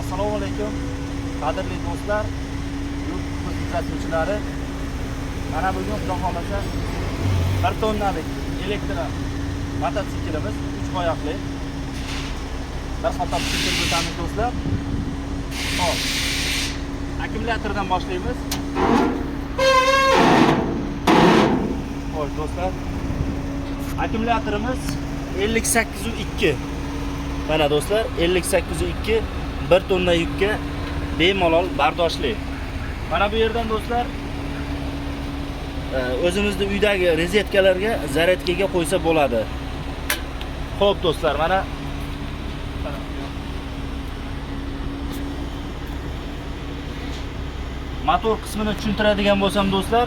assalomu alaykum qadrli do'stlar youtube kuzatuvchilari mana bugun xudo xohlasa bir tonnalik elektr mototsiklimiz uch oyoqli. Bir qator tushuntirib o'tamiz do'stlar. Hop akkumulyatordan boshlaymiz. Ho'sh do'stlar. Akkumulyatorimiz 5802 mana do'stlar 5802 bir tonna yukka bemalol bardoshli. Mana bu yerdan do'stlar e, o'zimizni uydagi rozetkalarga zaryadkaga qo'ysa bo'ladi. Ho'p do'stlar mana motor qismini tushuntiradigan bo'lsam do'stlar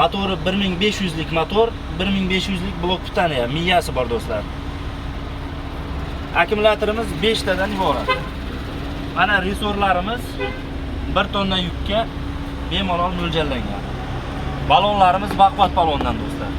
motori 1500 lik motor 1500 lik blok pitaniya miyasi bor do'stlar. Akkumulyatorimiz 5 tadan iborat mana resorlarimiz 1 tonna yukka bemalol mo'ljallangan balonlarimiz baqvat balondan do'stlar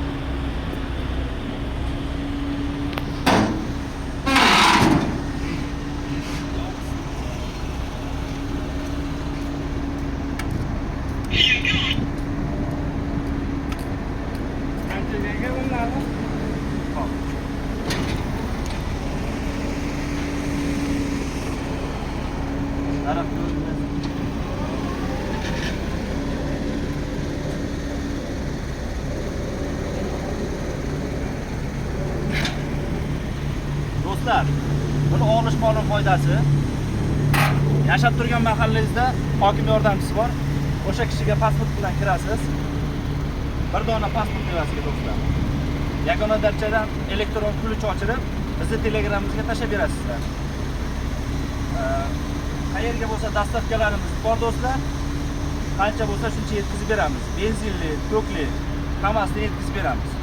Hop. Taraf görünmez. Do'stlar, buni olish qonun foydasi. Yashab turgan mahallangizda hokim yordamchisi bor. O'sha kishiga pasport bilan kirasiz. Bir dona pasport berasiz do'stlar. Yagona darchadan elektron ключ ochirib, bizni telegramimizga tashlab berasizlar. Qayerga bo'lsa dastavkalarimiz bor do'stlar qancha bo'lsa shuncha yetkazib beramiz benzinli tokli hammasini yetkazib beramiz